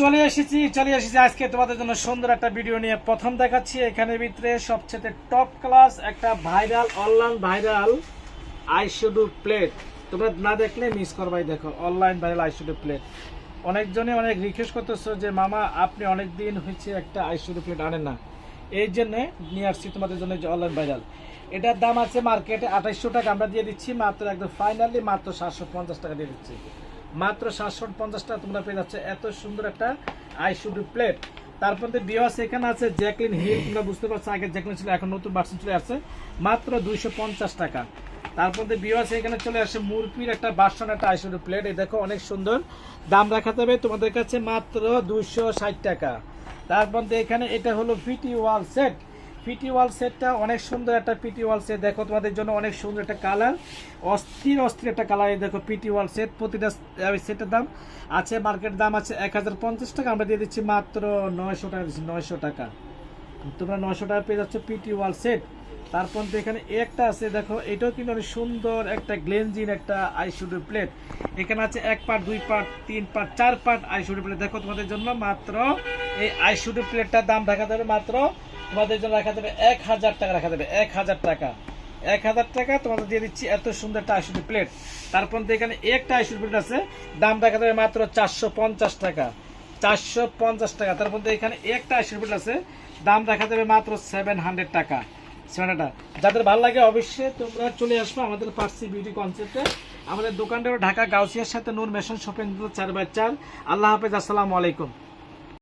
চলে এসেছি চলে এসেছি আজকে তোমাদের জন্য সুন্দর একটা ভিডিও নিয়ে। প্রথম দেখাচ্ছি এখানে ভিতরে সবচেয়ে টপ ক্লাস একটা ভাইরাল অনলাইন ভাইরাল আইশুডু প্লেট তোমরা না দেখলে মিস করবাই দেখো অনলাইন ভাইরাল আইশুডু প্লেট অনেকজনে অনেক রিকোয়েস্ট করতেছো যে, মামা, আপনি অনেক দিন হয়েছে একটা আইশুডু প্লেট আনেন না। এই জন্যে নিয়ে আসছি তোমাদের জন্য যে অনলাইন ভাইরাল এটার দাম আছে মার্কেটে আঠাইশশো টাকা, আমরা দিয়ে দিচ্ছি, মাত্র একদম ফাইনালি মাত্র সাতশো পঞ্চাশ টাকা দিয়ে দিচ্ছি। মাত্র সাতশো পঞ্চাশ টাকা তোমরা পেয়ে যাচ্ছে। এত সুন্দর একটা আইশুডু প্লেট। তারপর বিওয়াস এখানে আছে জ্যাকলিন হিল তোমরা বুঝতে পারছ আগে জ্যাকলিন ছিল, এখন নতুন ভার্সন চলে আসছে। মাত্র দুইশো পঞ্চাশ টাকা। তারপর বিওয়াস এখানে চলে আসে মুরপির একটা বাসন একটা আইশুডু প্লেট। এই দেখো, অনেক সুন্দর। দাম রাখাতে হবে তোমাদের কাছে মাত্র দুইশো ষাট টাকা। তারপর এখানে এটা হলো PT wall set PT wall সেটটা অনেক সুন্দর একটা পিটি ওয়াল সেট দেখো, তোমাদের জন্য অনেক সুন্দর একটা কালার অস্থির অস্থির একটা কালার দেখো পিটি ওয়াল সেট প্রতিটা সেটের দাম আছে মার্কেট দাম আছে এক হাজার পঞ্চাশ টাকা। আমরা দিয়ে দিচ্ছি মাত্র নয়শো টাকা, দিচ্ছি নয়শো টাকা। তোমরা নয়শো টাকা পেয়ে যাচ্ছ পিটি ওয়াল সেট তারপর তো এখানে একটা আছে, দেখো, এটাও কিন্তু অনেক সুন্দর একটা গ্লেনজিন একটা আইশুডু প্লেট এখানে আছে এক পার্ট দুই পার্ট তিন পার্ট চার পার্ট আইশুডু প্লেট দেখো তোমাদের জন্য মাত্র এই আইশুডু প্লেটটার দাম রাখা যাবে মাত্র তোমাদের জন্য রাখা যাবে এক হাজার টাকা, রাখা যাবে এক হাজার টাকা। এক হাজার টাকা তোমাদের দিয়ে দিচ্ছি এত সুন্দর একটা আইশুডু প্লেট। তারপর এখানে একটা আইশুডু প্লেট আছে, দাম রাখা যাবে মাত্র চারশো পঞ্চাশ টাকা। চারশো পঞ্চাশ টাকা। তারপর এখানে একটা আইশুডু প্লেট আছে, দাম রাখা যাবে মাত্র সেভেন হান্ড্রেড টাকা। সোনাটা যাদের ভালো লাগে অবশ্যই তোমরা চলে আসবে আমাদের পার্সি বিউটি কনসেপ্টে। আমাদের দোকানটা ঢাকা গাউসিয়ার সাথে নূর মেশন শপিং চার বাই চার। আল্লাহ হাফেজ, আসসালামু আলাইকুম।